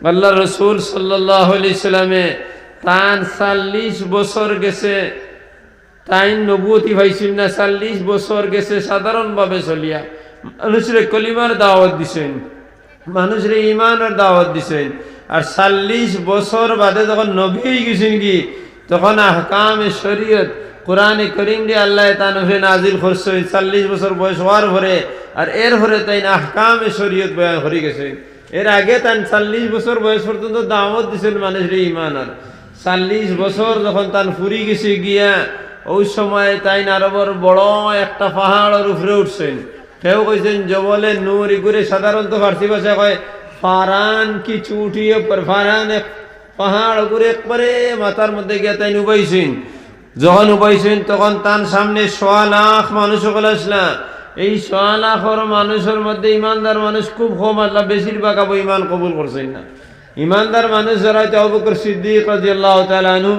আল্লাহ রসুল সাল্লামে তান চাল্লিশ বছর গেছে। তাই নবুতি ভাইছিল না, চাল্লিশ বছর গেছে সাধারণভাবে চলিয়া। মানুষের কলিমার দাওয়াত দিছেন, মানুষের ইমানের দাওয়াত দিছেন। আর চাল্লিশ বছর বাদে যখন নবী গেছেন কি, তখন আহকামে শরীয়ত কোরআনে করিম দিয়ে আল্লাহ তানফে নাজিল করছেন চাল্লিশ বছর বয়স হওয়ার পরে আর এর পরে তাই আহকামে শরীয়ত বয়ান করে গেছেন এর আগে তাই চাল্লিশ বছর বয়স পর্যন্ত দাওয়াত দিছেন মানুষের ইমান আর। চাল্লিশ বছর যখন তান ফুরি গেছে গিয়া, ওই সময় তাই আরবর বড় একটা পাহাড়ের উপরে উঠছেন। কেউ কইছেন, জবলে নূর করে সাধারণত ফার্সি ভাষা কয়, ফারান কি চুটিয়ে ফারান পাহাড় উপরে একবারে মাথার মধ্যে গিয়া তাই উবাইছেন। যখন উবাইছেন, তখন তার সামনে সোয়া লাখ মানুষ সকল আসলা। এই সোয়া লাখর মানুষের মধ্যে ইমানদার মানুষ খুব কম, আল্লাহ বেশিরভাগ আবু ইমান কবুল করছেন না। ইমানদার মানুষ যারা হয়তো আবু বকর সিদ্দিক রাজি আল্লাহ তালানু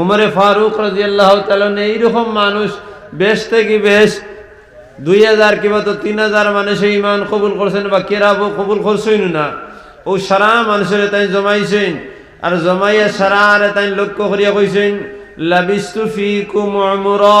উমরে ফারুক রাজি আল্লাহ তালান এইরকম মানুষ বেশ থেকে বেশ দুই হাজার কিংবা তো তিন হাজার মানুষে ইমান কবুল করছেন বা কেরাবো কবুল করছেন না। ও সারা মানুষের তাই জমাইছেন, আর জমাইয়া সারা আর তাই লক্ষ্য করিয়া কইছেন লাবিস্তু ফিকুম উমরা।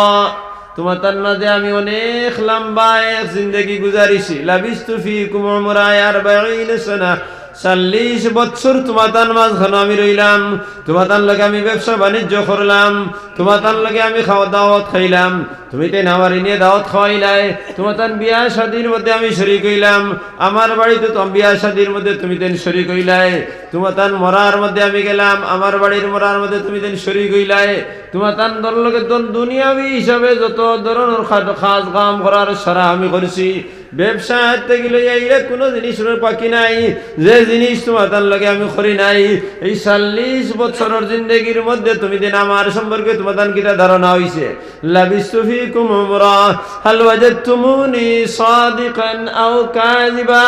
তোমার তার মাঝে আমি অনেক লম্বা এক জিন্দগি গুজারিছি। লাবিস্তু ফিকুম উমরা আর বাইন সানা। চল্লিশ বছর তোমার তার মাঝখানে আমি রইলাম। তোমার তার লগে আমি ব্যবসা বাণিজ্য করলাম। তোমার তার লগে আমি খাওয়া দাওয়াত খাইলাম। তুমি তেন আমার নিয়ে দাওয়াত খাওয়াইলাই। তোমার তার বিয়া শাদির মধ্যে আমি শরিক হইলাম। আমার বাড়িতে তো বিয়া শাদির মধ্যে তুমি তেন শরিক হইলাই। তোমার তার মরার মধ্যে আমি গেলাম। আমার বাড়ির মরার মধ্যে তুমি তেন শরিক হইলাই। তোমার তার দর লগে দুনিয়াবি হিসাবে যত ধরনের খাস কাম করার সারা আমি করছি। ব্যবসা হাতে গেলে এইরে কোনো জিনিসের পাখি নাই। যে জিনিস তোমার তার লগে আমি করি নাই। এই চল্লিশ বছরের জিন্দগির মধ্যে তুমি দিন আমার সম্পর্কে তোমার কিটা ধারণা হইছে? লাবিস্তুফি কুমরা হাল ওয়াজাদতুমুনি সাদিকান আও কাযিবা।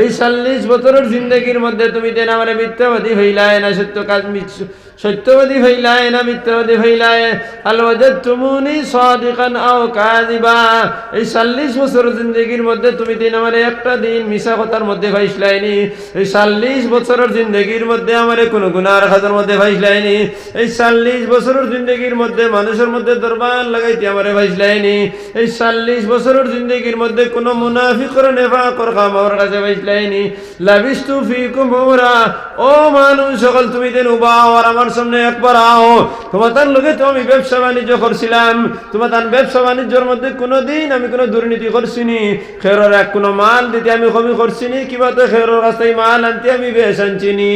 এই চল্লিশ বছরের জিন্দগির মধ্যে তুমি দিন আমার মিথ্যাবাদী হইলাই না, সত্য কাজ সত্যবাদী হইলাই না মিথ্যাবাদী হইলাই হাল ওয়াজাদতুমুনি সাদিকান আও কাযিবা। এই চল্লিশ বছর জিন্দগির মধ্যে তুমি দিন আমার একটা দিন মিশা কথার মধ্যে ভাইসলাইনি এই চল্লিশ বছরের জিন্দগির মধ্যে আমার কোনো গুনার খাতার মধ্যে ভাইসলাইনি এই চল্লিশ বছরের জিন্দগির মধ্যে মানুষের মধ্যে দরবার লাগাইতে আমার ভাইসলাইনি এই চল্লিশ বছরের জিন্দগির মধ্যে কোনো মুনাফিকর নেফা কর খাম আমার কাছে ভাইসলাইনি লাবিস্তু ফিকুম হুমরা ও মানুষ, সকল তুমি দিন উবা আর সামনে একবার আও। তোমার তার লোকে তো আমি ব্যবসা বাণিজ্য করছিলাম। তোমার তার ব্যবসা বাণিজ্যর মধ্যে কোনোদিন আমি কোনো দুর্নীতি করছিনি। খেরর এক কোনো মাল দিতে আমি কমি করছিনি, কিবা তো খেরোর কাছে মাল আনতে আমি বেশ আনছিনি।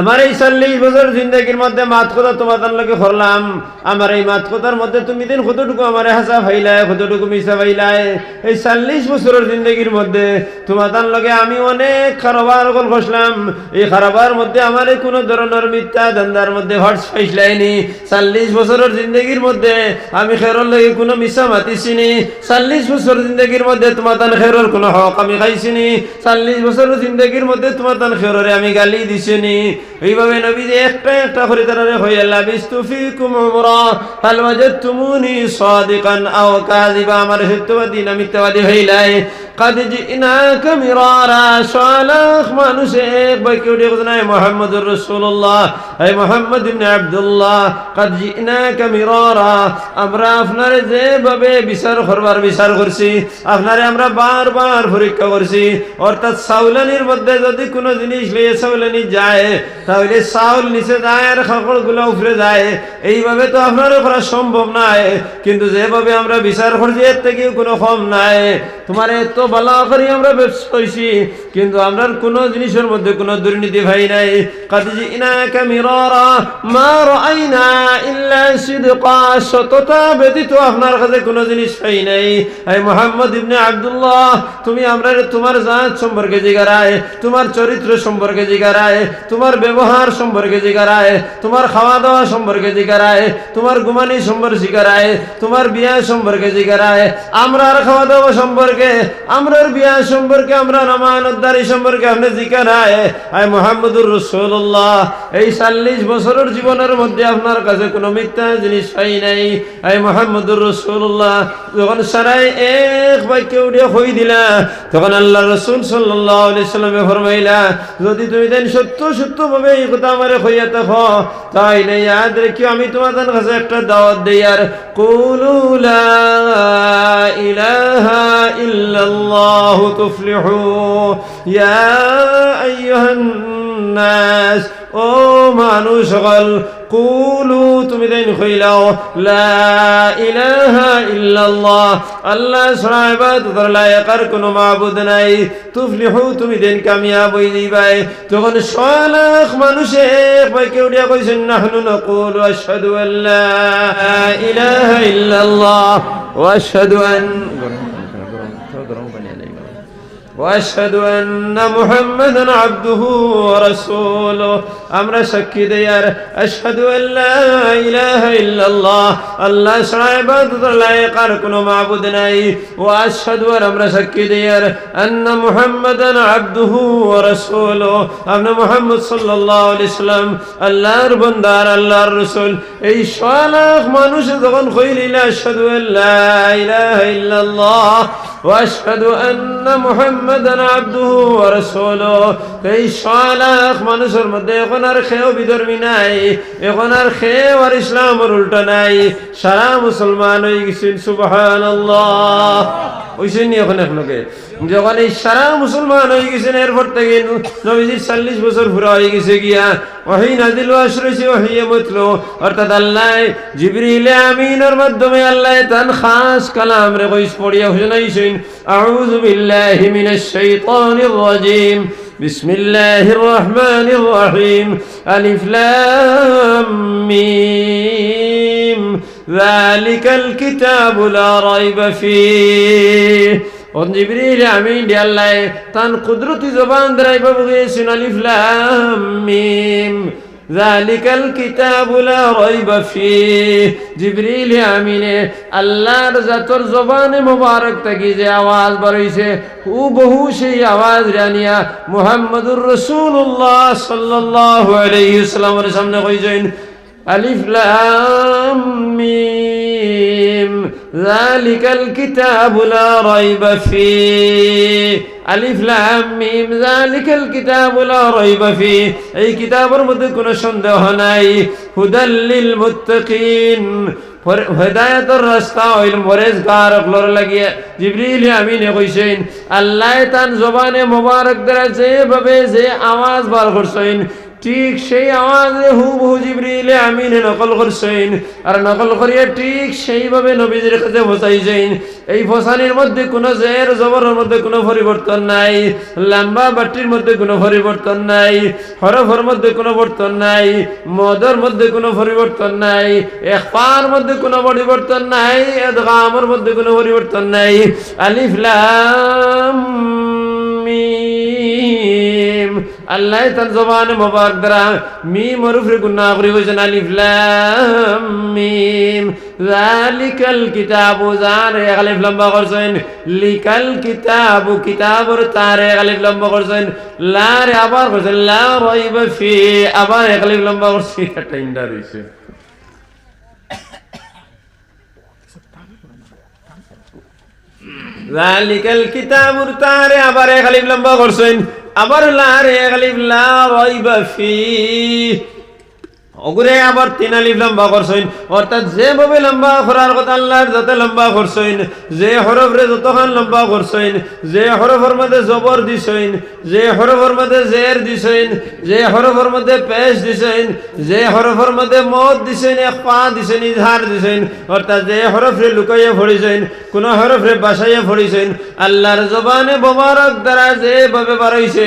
আমার এই চল্লিশ বছর জিন্দগির মধ্যে মাত কথা তোমার লোকে করলাম। আমার এই মাত কথার মধ্যে তুমি দিন কতটুকু আমার হাসা ভাইলায় কতটুকু মিশা ভাইলায় এই চল্লিশ বছরের জিন্দগির মধ্যে তোমার লগে আমি অনেক খারাবার কল ফসলাম এই খারাবার মধ্যে আমার কোনো ধরনের মিথ্যা দান্দার মধ্যে হর্স ফাইসলাইনি। চল্লিশ বছরের জিন্দগির মধ্যে আমি খেরোর লগে কোনো মিশা মাতিছিনি। চল্লিশ বছর জিন্দগির মধ্যে তান খেরোর কোনো হক আমি খাইছিনি। চল্লিশ বছরের জিন্দগির মধ্যে তান খেরোরে আমি গালি দিছিনি। এইভাবে নবী যে একটা একটা করে তারা হয়ে লাবিস্তু ফিকুম উমরা হাল ওয়াজাদতুমুনি সাদিকান আও কাযিবা, আমার সত্যবাদী না মিথ্যাবাদী হইলাই। قد جئناك مرارا شالخ মানুষ এক ভাই কেউ দেখো না মোহাম্মদুর রাসূলুল্লাহ এই মোহাম্মদ ইবনে আব্দুল্লাহ قد جئناك مرارا আমরা আপনারে যেভাবে বিচার করবার বিচার করছি আপনারে আমরা বারবার পরীক্ষা করছি অর্থাৎ সাউলানির মধ্যে যদি কোনো জিনিস লিয়ে সাউলানি যায় তাহলে চাউল নিচে যায় আর খাকড় গুলো উপরে যায় এইভাবে তো আপনারও করা সম্ভব নাই কিন্তু যেভাবে আমরা বিচার করছি এর থেকেও কোনো কম নাই তোমার এত বালা করি আমরা ব্যবসা হয়েছি কিন্তু আমরা কোনো জিনিসের মধ্যে কোনো দুর্নীতি ভাই নাই। কাজে ইনাকা মিরারা, মা রাআইনা ইল্লা সিদকা, সততা ব্যতীত আপনার কাছে কোনো জিনিস পাই নাই। এই মোহাম্মদ ইবনে আব্দুল্লাহ, তুমি আমরা তোমার জাত সম্পর্কে জিগারায় তোমার চরিত্র সম্পর্কে জিগারায় তোমার ব্যবহার সম্পর্কে জিগারায় তোমার খাওয়া দাওয়া সম্পর্কে জিগারায় তোমার ঘুমানি সম্পর্কে জিগারায় তোমার বিয়া সম্পর্কে জিগারায় আমরা আর খাওয়া দাওয়া সম্পর্কে আমরার বিয়া সম্পর্কে, আমরা রমানতদারি সম্পর্কে আপনি জিকার আয় মোহাম্মদুর রসুল্লাহ এই চল্লিশ বছরের জীবনের মধ্যে আপনার কাছে কোনো মিথ্যা জিনিস পাই নাই। আয় মোহাম্মদুর রসুল্লাহ যখন সারাই এক বাক্য উঠিয়ে হই দিলা, তখন আল্লাহ রসুল সাল্লাহ সাল্লামে ফরমাইলা, যদি তুমি দেন সত্য সত্য ভাবে এই কথা আমার হইয়া থাক তাই নাই ইয়াদ রেখে আমি তোমাদের কাছে একটা দাওয়াত দেই, আর কুলু লা ইলাহা ইল্লাল্লাহু তুফলিহু ইয়া আইয়ুহান নাস ও মানুষ সকল কুলু তুমি দেন কইলাও লা ইলাহা ইল্লাল্লাহ আল্লাহ ছাড়া ইবাদতের লায়ক আর কোনো মাবুদ নাই তুফলিহু তুমি দেন কামিয়াব হই যাইবাই তখন সলাখ মানুষে পাইকে উঠিয়া কইছেন নাহনু নকুলু আশহাদু আল্লা ইলাহা ইল্লাল্লাহ ওয়া আশহাদু আন গরম পানি আলাই واشهد ان محمدا عبده ورسوله امر সাক্ষী দেয়ার আশহাদু আল্লা ইলাহা ইল্লাল্লাহ আল্লাহ ছাড়া ইবাদতের লায়ক আর কোনো মাবুদ নাই ওয়া আশহাদু আর আমরা সাক্ষী দেয়ার আন্না মুহাম্মাদান আবদুহু ওয়া রাসূলুহু আপনি মুহাম্মদ সাল্লাল্লাহু আলাইহি সাল্লাম আল্লাহর বান্দা আর আল্লাহর রাসূল এই সলাখ মানুষ যখন কইলিলা আশহাদু আল্লা ইলাহা ইল্লাল্লাহ ওয়া আশহাদু محمدا عبده ورسوله. এই সলাখ মানুষের মধ্যে এখন আর খেয়েও বিধর্মী নাই এখন আর খেয়েও আর ইসলামের উল্টা নাই। সারা মুসলমান হয়ে গেছেন সুবাহ ওইসেন এখন একলগে যখন এই সারা মুসলমান হয়ে গেছেন এরপর থেকে নবীজির চল্লিশ বছর পুরা হয়ে গেছে গিয়া ওহি নাদিল আশ্রইছে ওহিয়ে মতলো অর্থাৎ আল্লাহ জিবরিলে আমিনের মাধ্যমে আল্লাহ তান খাস কালাম রে কইস পড়িয়া শুনাইছেন আউযু বিল্লাহি মিনাশ শাইতানির রাজিম بسم الله الرحمن الرحيم ألف لام ميم ذلك الكتاب لا ريب فيه অঞ্জিবরিল আমিন আল্লাহ, তান কুদরতি জবান দ্বারাই বাবু গিয়েছেন আলিফ লাম মিম। জালিকাল কিতাবুলা রইবা ফি। জিবরিল আমিনে, আল্লাহর জাতর জবানে মুবারক থাকি যে আওয়াজ বাড়িছে ও বহু সেই আওয়াজ রানিয়া মুহাম্মদুর রসুল্লাহ সাল্লাল্লাহু আলাইহি সাল্লামের সামনে কইছেন আলিফ লাম মিম, যালিকাল কিতাবু লা রাইবা ফি। আলিফ লাম মিম, যালিকাল কিতাবু লা রাইবা ফি। এই কিতাবের মধ্যে কোনো সন্দেহ নাই। হুদাল লিল মুত্তাকিন হেদায়তর রাস্তা হইল পরেশগার অকলর লাগিয়ে জিবরিল আমিনে কইছেন, আল্লাহ তান জবানে মোবারক দ্বারা যেভাবে যে আওয়াজ বার করছেন ঠিক সেই আওয়াজে হু বহু জিবরিলে আমিনে নকল করছেন। আর নকল করিয়া ঠিক সেইভাবে নবীজির কাছে বসাইছেন এই ফসানির মধ্যে কোনো জের, জবরের মধ্যে কোনো পরিবর্তন নাই। লম্বা বাটির মধ্যে কোনো পরিবর্তন নাই। হরফের মধ্যে কোনো পরিবর্তন নাই। মদর মধ্যে কোনো পরিবর্তন নাই। একপার মধ্যে কোনো পরিবর্তন নাই। এদগামের মধ্যে কোনো পরিবর্তন নাই। আলিফ লাম মিম। আল্লাহ তার জবানে মোবারক দ্বারা মিম মরুফরে গুনাহ করি হইছেন আলিফ লাম মিম। জালিকাল কিতাবু জারে আলিফ লম্বা করছেন, লিকাল কিতাবু কিতাবর তারে আলিফ লম্বা করছেন লা আবার করছেন, লা রাইবা ফি, আবার আলিফ লম্বা করছেন। একটা ইন্ডার হইছে জালিকাল কিতাবুর তারে আবার এক লম্বা করছেন আবার লা রে গলিব লা রাইবা অগুরে আবার তিন আলিফ লম্বা করছেন। অর্থাৎ যেভাবে লম্বা করার কথা আল্লাহর যত লম্বা করছেন, যে হরফরে যতখান লম্বা করছেন, যে হরফের মধ্যে জবর দিছেন, যে হরফের মধ্যে জের দিছেন, যে হরফের মধ্যে পেশ দিছেন, যে হরফের মধ্যে মদ দিছেন, এক পা দিছেন, ইজহার দিছেন, অর্থাৎ যে হরফরে লুকাইয়া পড়িছেন, কোন হরফরে বাসাইয়া পড়িছেন, আল্লাহর জবানে মোবারক দ্বারা যেভাবে বাড়াইছে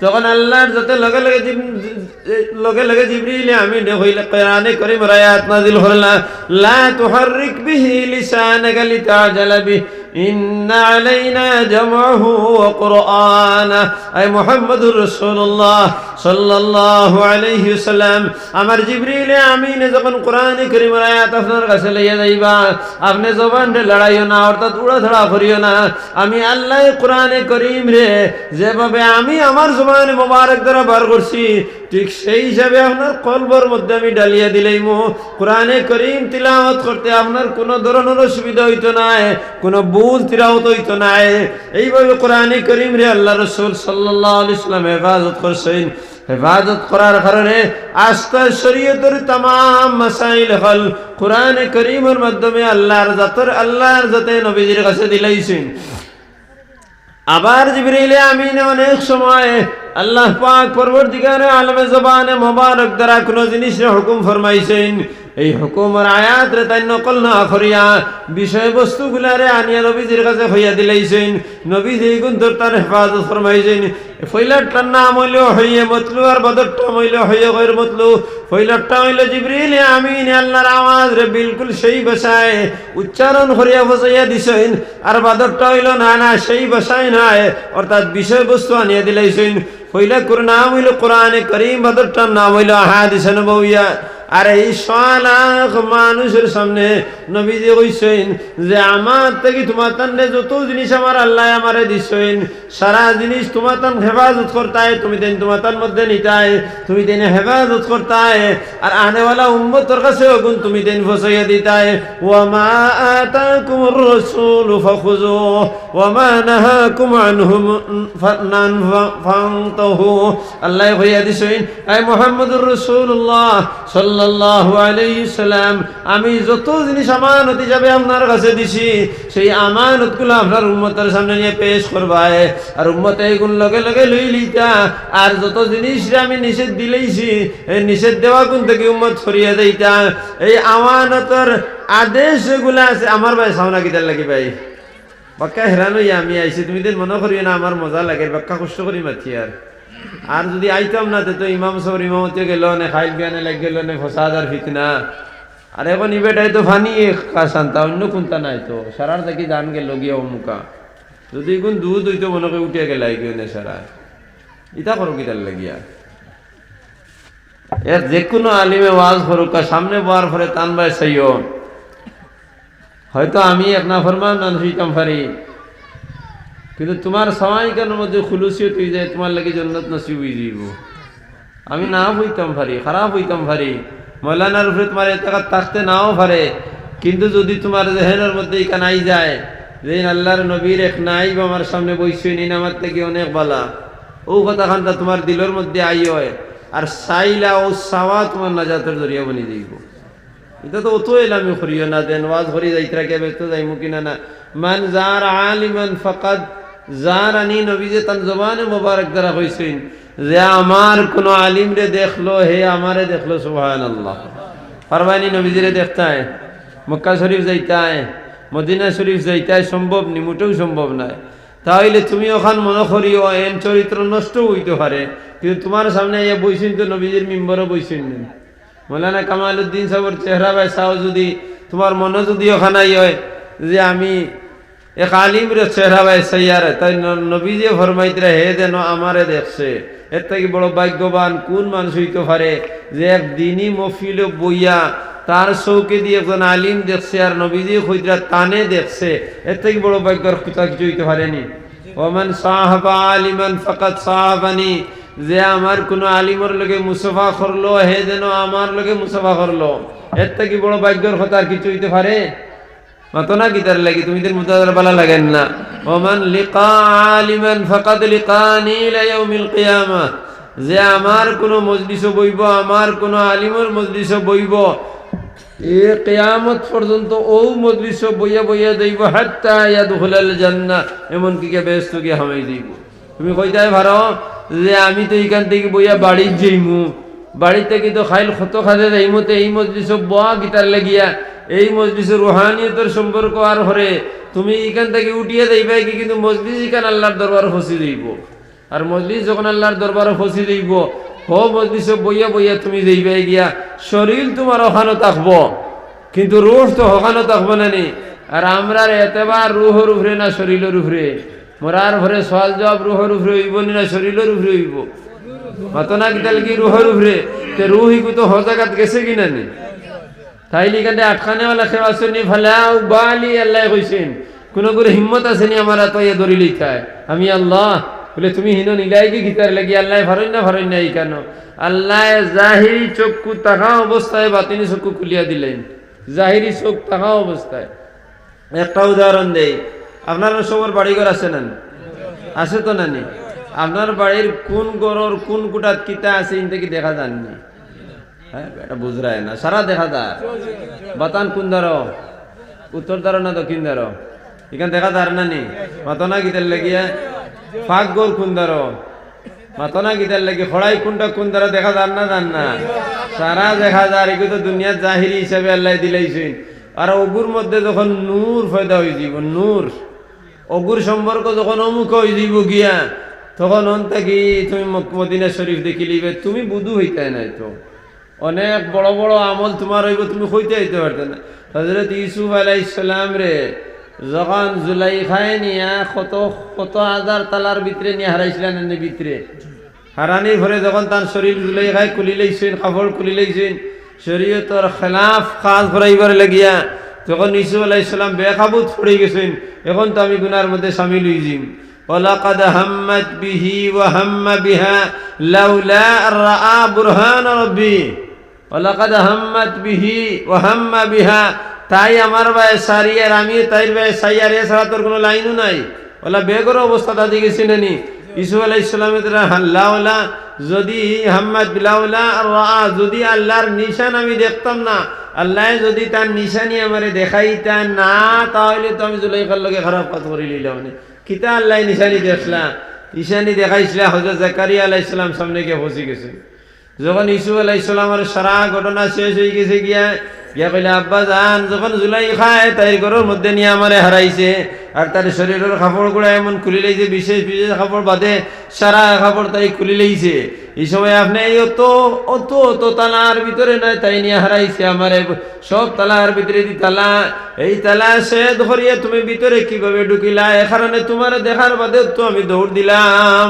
তখন আল্লাহর যাতে লগে লগে জিব- লগে লগে জিবরিলে আমি হইলে কোরআনে করিম রায়াত নাজিল হলা লা তুহাররিক বিহি লিসানাকা লিতাজালা বিহি إن علينا جمعه وقرآنه أي محمد رسول الله সাল্লাল্লাহু আলাইহি সাল্লাম আমার জিবরিল আমিন যখন কোরআন করিমের আয়াত আপনার কাছে লইয়া যাইবা, আপনি জবান রে না, অর্থাৎ উড়াধড়া করিও না, আমি আল্লাহ কোরআনে করিম রে যেভাবে আমি আমার জবান মোবারক দ্বারা বার করছি, ঠিক সেই হিসাবে আপনার কলবর মধ্যে আমি ডালিয়া দিলেই মো কোরআনে করিম তিলাওয়াত করতে আপনার কোনো ধরনের অসুবিধা হইতো না, কোনো ভুল তিলাওয়াত হইতো না। এইভাবে কোরআনে করিম রে আল্লাহ রসুল সাল্লাহ আলি সাল্লাম হেফাজত করছেন। হেফাজত করার কারণে আস্থা শরীয়তের তাম মাসাইল হল কোরআনে করিমের মাধ্যমে আল্লাহর জাতর আল্লাহর জাতে নবীজির কাছে দিলাইছেন। আবার জিবরিলে আমিন অনেক সময় আল্লাহ পাক পরবর্তীকারে আলমে জবানে মোবারক দ্বারা কোনো জিনিসের হুকুম ফরমাইছেন। এই হুকুমের আয়াত রে তাই নকল না করিয়া বিষয়বস্তু গুলারে আনিয়া নবীজির কাছে হইয়া দিলাইছেন। নবীজি গুন্তর তার হেফাজত ফরমাইছেন। ফইলারটার নাম হইল হইয়ে মতলু আর বদরটা হইল হইয়ে গৈর মতলু। ফইলারটা হইল জিবরিল আমিন আল্লাহর আওয়াজ রে বিলকুল সেই ভাষায় উচ্চারণ করিয়া বসাইয়া দিছেন। আর বাদরটা হইল না না, সেই ভাষায় নাই অর্থাৎ বিষয়বস্তু আনিয়া দিলাইছেন। ফইলা কুর নাম হইল কোরআনে করিম, বাদরটার নাম হইল হাদিস নবউয়া আর এই লাখ মানুষের সামনে নবীজি কইছেন যে আমার থেকে তোমার তান্ডে যত জিনিস আমার আল্লাহ আমারে দিছেন, সারা জিনিস তোমার তান হেফাজত করতায়, তুমি দেন তোমার তার মধ্যে নিতায়, তুমি দেন হেফাজত করতায়, আর আনেওয়ালা উম্মতর কাছে গুণ তুমি দেন ফসাইয়া দিতায়। ওয়ামা আতাকুমুর রাসূল ফাখুযু ওয়ামা নাহাকুম আনহু ফানান ফান্তাহু। আল্লাহ হইয়া দিছেন, আই মুহাম্মদুর রাসূলুল্লাহ সাল্লাল্লাহু আলাইহি সাল্লাম, আমি যত জিনিস আমানত হিসাবে আপনার কাছে দিছি। সেই আমানতগুলো আপনার উম্মতের সামনে নিয়ে পেশ করবায়। আর উম্মত এইগুলো লগে লগে লই লিতা আর যত জিনিস আমি নিষেধ দিলেইছি, এই নিষেধ দেওয়া কোন থেকে উম্মত ছড়িয়ে দেইতা। এই আমানতর আদেশ যেগুলো আছে, আমার ভাই সামনা কিতার লাগি ভাই। বাক্কা হেরান হইয়া আমি আইছি, তুমি দিন মনে করিও না, আমার মজা লাগে, বাক্কা কষ্ট করি মাতি আর। আর যদি আইতাম না, তো ইমাম সবর ইমামতে গেল, নে খাইল বিয়ানে লাগ গেল, নে ফসাদ আর ফিতনা। আর এখন ইবেটাই তো ফানি কাসান্তা অন্য কোনটা নাই তো? সারার দেখি জান গেল গিয়া অমুকা। যদি কোন দুধ হইতো মনে উঠে গেলাই কেউ নে সারা। ইটা করো কিতার লাগিয়া? এর যে কোনো আলিমে ওয়াজ করুক সামনে বোয়ার পরে টান বাই চাইও হয়তো আমি এক না ফরমান না হইতাম পারি কিন্তু তোমার সময়কার মধ্যে খুলুসিও তুই যায়, তোমার লাগে জন্নত নসিব হয়ে যাইব। আমি না হইতাম পারি খারাপ হইতাম পারি মৌলানার উপরে তোমার এটাকা থাকতে নাও পারে। কিন্তু যদি তোমার জেহেনের মধ্যে ইকা নাই যায় যে আল্লাহর নবীর এক নাই বা আমার সামনে বইসই নিন আমার থেকে অনেক বালা। ও কথা খানটা তোমার দিলের মধ্যে আই হয়, আর সাইলা ও সাওয়া তোমার নাজাতের জরিয়া বনি যাইব। এটা তো অত এলামি করিও না, দেন ওয়াজ করি যাইতরা কে ব্যস্ত যাইমু কিনা না মান যার আলিমান ফাকাদ যার আনি নবী যে তান জবানে মোবারক দ্বারা কইছেন যে আমার কোন আলিম রে দেখল, হে আমারে দেখল সুবহান আল্লাহ পারবানি নবীজিরে দেখতায়, মক্কা শরীফ যাইতায়, মদিনা শরীফ যাইতায় সম্ভব নি, মোটেও সম্ভব নয় তাহলে তুমি ওখান মনে করিও, এন চরিত্র নষ্ট হইতে পারে, কিন্তু তোমার সামনে ইয়ে বইছেন তো নবীজির মিম্বরও বইছেন মৌলানা কামাল উদ্দিন সাহর চেহারা বাই চাও যদি, তোমার মনে যদি ওখানে হয় যে আমি এক আলিম রে চেহারা বাই সাইয়ারে তাই নবীজে ফরমাইতরা হে যেন আমারে দেখছে। এর থেকে বড় ভাগ্যবান কোন মানুষ হইতে পারে যে এক দিনই মফিলে বইয়া তার চৌকে দিয়ে একজন আলিম দেখছে আর নবীজি হইতরা তানে দেখছে? এর থেকে বড় ভাগ্যর কথা কিছু হইতে পারেনি। ওমান সাহাবা আলিমান ফাকাত সাহাবানি, যে আমার কোন আলিমর লগে মুসফা করল, হে যেন আমার লগে মুসফা করল। এর থেকে বড় ভাগ্যর কথা আর কিছু হইতে পারে? লাগি, তুমি তো বালা লাগেন না। আলিমান যে আমার কোন মজলিস বইব, আমার কোন আলিমর মজলিস বইব, এ কিয়ামত পর্যন্ত ও মজলিস বইয়া বইয়া দেইব হাত্তা ইয়াদখুলাল জান্নাহ। এমন কি কে কি হামাই তুমি কইতাই ভারো? যে আমি তো এইখান থেকে বইয়া বাড়ির যাইমু। বাড়ি থেকে তো খাইল, ক্ষত খাদে যাইমতে এই মজলিস বয়া গীতার লাগিয়া। এই মজলিসের রুহানিয়তের সম্পর্ক আর হরে, তুমি এখান থেকে উঠিয়ে যাইবা কি কিন্তু মজলিস এখান আল্লাহর দরবার ফসি যাইব আর মজলিস যখন আল্লাহর দরবারে ফসি দিব হো মজলিসে বইয়া বইয়া তুমি যাইবে গিয়া, শরীর তোমার ওখানে থাকব। কিন্তু রুহ তো ওখানে থাকব না নি। আর আমরার এতেবার রুহর উপরে না শরীরের উপরে? মরার ভরে সওয়াল জবাব রুহর উপরে হইব নি শরীরের উপরে হইব? মাতনা কিতাল কি রুহর উপরে? তে রুহ ইকু তো হজাগাত গেছে কিনা নি? তাইলি কান্দে আটখানেওয়ালা সেবা শুনি ফালাও বালি আল্লাহ কইছেন, কোন করে হিম্মত আছে নি আমার তো ইয়ে ধরি লিখায়? আমি আল্লাহ, বলে তুমি হিনো নিলাই কি গীতার লাগি, আল্লাহ ফারই না ফারই না এই কেন? আল্লাহ জাহিরি চক্ষু তাকা অবস্থায় বাতিনি চক্ষু খুলিয়া দিলেন। জাহিরি চোখ তাকা অবস্থায়। একটা উদাহরণ দেই, আপনার সবার বাড়িঘর আছে না আছে তো নানি আপনার বাড়ির কোন গরর কোন কুটাত কিতা আছে ইনতে কি দেখা যাননি? হ্যাঁ এটা বুঝরায় না। সারা দেখা যায় বাতান কোন দ্বার? উত্তর দ্বার না দক্ষিণ দ্বার? এখান দেখা যার না নি? মাতনা গীতের লাগিয়া ফাঁক গোর কোন দ্বার? মাতনা গীতের লাগি খড়াই কোনটা কোন দ্বারা দেখা যার না জান না? সারা দেখা যায় এগুলো তো দুনিয়ার জাহিরি হিসাবে আল্লাহ দিলাইছেন। আর অগুর মধ্যে যখন নূর ফয়দা হয়ে যাব, নূর। অগুর সম্পর্ক যখন অমুক হয়ে যাব গিয়া, তখন অন্তে কি তুমি মদিনা শরীফ দেখি লিবে তুমি বুধু হইতে নাই তো। অনেক বড় বড় আমল তোমার হইব তুমি হইতে হইতে পারতে না হজরত ইউসুফ আলাই ইসলাম রে যখন জুলাই খায় নিয়া কত কত হাজার তালার ভিতরে নিয়ে হারাইছিলেন এনে ভিতরে হারানির ভরে যখন তার শরীর জুলাই খায় খুলি লাইছেন কাপড় খুলি লাইছেন শরীয়তর খেলাফ কাজ করাইবার লাগিয়া যখন ইসু আলাহ ইসলাম বেকাবুত পড়ে গেছেন এখন তো আমি গুনার মধ্যে সামিল হইছিম ولقد همت به وهم بها لولا أن رأى برهان ربي ওলাকাদ হাম্মাত বিহি ও হাম্মা বিহা। তাই আমার ভাই সারিয়ার আমি বায়ে ভাই সাইয়ার এছাড়া তোর কোনো লাইনও নাই। ওলা বেগর অবস্থা দাদি গেছি নানি ইসু আলাহ ইসলামের হাল্লাওলা যদি হাম্মাদ বিলাউলা আর যদি আল্লাহর নিশান আমি দেখতাম না, আল্লাহ যদি তার নিশানি আমারে দেখাইতা না, তাহলে তো আমি জুলাইকার লোকে খারাপ কথা করে নিলাম কিতা আল্লাহ নিশানি দেখলা? নিশানি দেখাইছিলা হজরত জাকারিয়া আলাহ ইসলাম সামনে গিয়ে ফসি গেছে। যখন ইসু আলাহ ইসলামের সারা ঘটনা শেষ হয়ে গেছে গিয়া গিয়া কইলে আব্বা যান যখন জুলাই খায় তাই ঘরের মধ্যে নিয়ে আমারে হারাইছে, আর তার শরীরের কাপড়গুলা এমন খুলি লাইছে, বিশেষ বিশেষ কাপড় বাদে সারা কাপড় তাই খুলি লাইছে। এই সময় আপনি অত অত অত তালার ভিতরে নয় তাই নিয়ে হারাইছে আমারে। সব তালার ভিতরে দি তালা। এই তালা সে ধরিয়ে তুমি ভিতরে কীভাবে ঢুকিলা? এ কারণে তোমার দেখার বাদে তো আমি দৌড় দিলাম।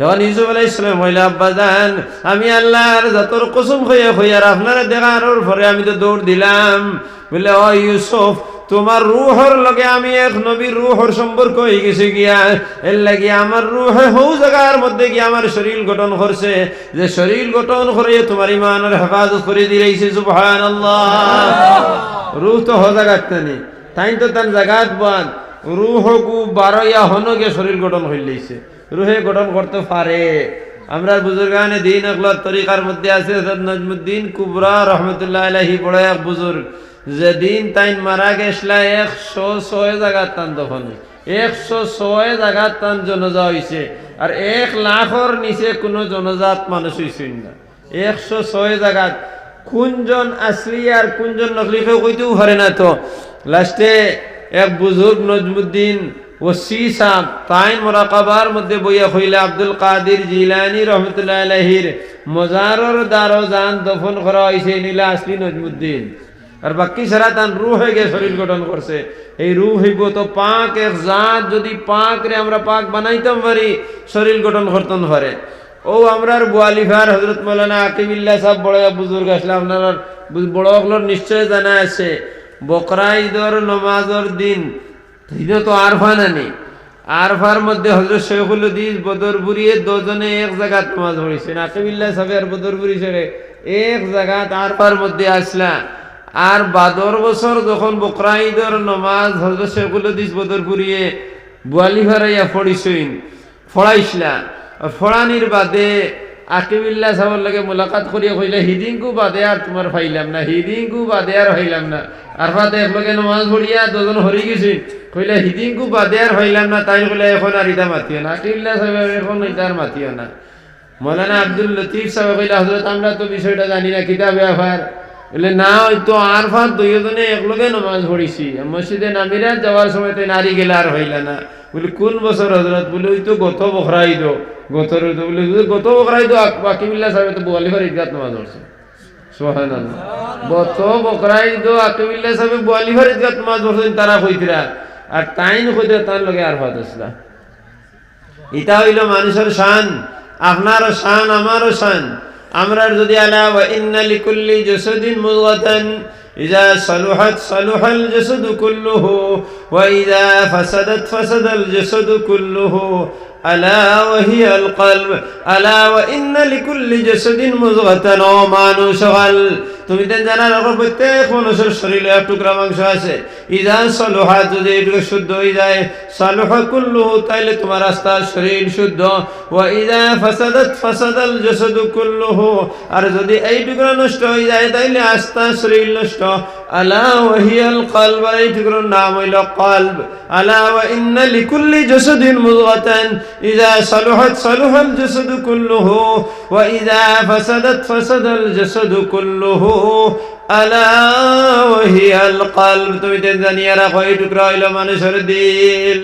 তখন ইউসুফ আলাই ইসলাম হইলা আব্বা যান আমি আল্লাহর যতর কসম হইয়া হইয়ার আপনারা দেখার পরে আমি তো দৌড় দিলাম। বলে, ও ইউসুফ, তোমার রুহর লগে আমি এক নবীর রুহর সম্পর্ক হয়ে গেছে গিয়া, এর লাগি আমার রুহে হৌ জায়গার মধ্যে গিয়া আমার শরীর গঠন করছে। যে শরীর গঠন করে তোমার ইমানের হেফাজত করে দিয়েছে সুবহান রুহ তো হ জায়গাত নানি তাই তো তার জায়গাত বাদ রুহ গু বারোয়া হনগে শরীর গঠন লইছে রুহে গঠন করতে পারে। আমরা বুজুর্গানে দিন আগলার তরিকার মধ্যে আছে নজমুদ্দিন কুবরা রহমতুল্লাহ আলাইহি বড় এক বুজুর্গ। যে দিন তাইন মারা গেছলা একশো ছয় জায়গার টান তখন। একশো ছয় জায়গার টান জনজা হয়েছে আর এক লাখর নিচে কোনো জনজাত মানুষ হয়েছে না। একশো ছয় জায়গাত কোনজন আসলি আর কোনজন নকলি কেউ কইতেও পারে না তো। লাস্টে এক বুজুর্গ নজমুদ্দিন সাহ মোরাকাবার মধ্যে হইলে আব্দুল জিলানি জান নীলা তান শরীর গঠন পাক এক যদি আমরা পাক বানাইতাম পারি, শরীর গঠন করতাম পারে। ও আমরার বুয়ালিফার হজরত মৌলানা আকিবিল্লা সাহেব, বড় বুজুর্গ আসলে আপনার বড় নিশ্চয় জানা আছে। বকরা নমাজর দিন দিনে তো আরফা নানি আরফার মধ্যে হজরত শেখুল উদ্দিন বদরপুরিয়ে দুজনে এক জায়গাত নামাজ পড়েছেন আকিবিল্লা সাহেব আর বদরপুরি ছেড়ে এক জায়গাত আরফার মধ্যে আসলা। আর বাদর বছর যখন বকরা ঈদর নমাজ হজরত শেখুল উদ্দিন বদরপুরিয়ে বুয়ালি ভারাইয়া পড়িছইন ফড়াইছিলা ফড়ানির বাদে আকিবিল্লা সাহর লাগে মোলাকাত করিয়া কইলে, হিদিংকু বাদে আর তোমার ফাইলাম না, হিদিংকু বাদে আর হইলাম না। আর বাদে একলগে নমাজ পড়িয়া দুজন হরি গেছি। কইলে, হিদিংকু বাদে আর হইলাম না, তাই কইলে, এখন আর ইটা মাতিও না। আকিবিল্লা সাহেব এখন ইটা আর মাতিও না। মৌলানা আব্দুল লতিফ সাহেব কইলা হজরত আমরা তো বিষয়টা জানি না, কিতাব ব্যাপার বলে না, ওই তো আর ফার দুইজনে একলগে নমাজ পড়িছি। মসজিদে নামিরা যাওয়ার সময় তো নারী গেলে আর হইলা না। বলে কোন বছর হজরত? বলে ওই তো গত বখরা ঈদ গত বলে "হুজুর, গত বখরা ঈদ বাকি মিল্লা সাহেব তো বোয়ালি বোয়ালিফার ঈদগাত নমাজ পড়ছে। সোহান গত বকরা ঈদ আকিমিল্লা সাহেব বোয়ালিফার ঈদগাত নমাজ পড়ছেন তারা কইতিরা আর তাইন তার লগে আর আসলা ইটা হইল মানুষের শান আপনারও শান আমারও শান। আমরা যদি আলা ওয়া ইন্না লিকুল্লি জাসাদিন মুদগাতান إذا صلحت صلح الجسد كله وإذا فسدت فسد الجسد كله. ألا وهي القلب ألا وإن لكل جسد مزغة ومانوس شغل তুমি তো জানা রাখো প্রত্যেক মানুষের শরীরে এক টুকরা মাংস আছে। ইজা সলোহা যদি এটুকু শুদ্ধ হয়ে যায়, সালোহা কুল্লু তাইলে তোমার আস্তা শরীর শুদ্ধ। ও ইজা ফাসাদাত ফাসাদাল জসদু কুল্লুহু, আর যদি এই টুকরা নষ্ট হয়ে যায়, তাইলে আস্তা শরীর নষ্ট। আলা ওয়াহিয়াল কলব, আর এই টুকরোর নাম হইল কলব। আলা ওয়া ইন্না লিকুল্লি জসদিন মুদগাতান ইজা সালুহাত সালুহাল জসদু কুল্লুহু, ওয়া ইজা ফাসাদাত ফাসাদাল জসদু কুল্লুহু। আলা ওয়াহিয়াল কলব তুমি জানিয়া রাখো এই টুকরা হইল মানুষের দিল।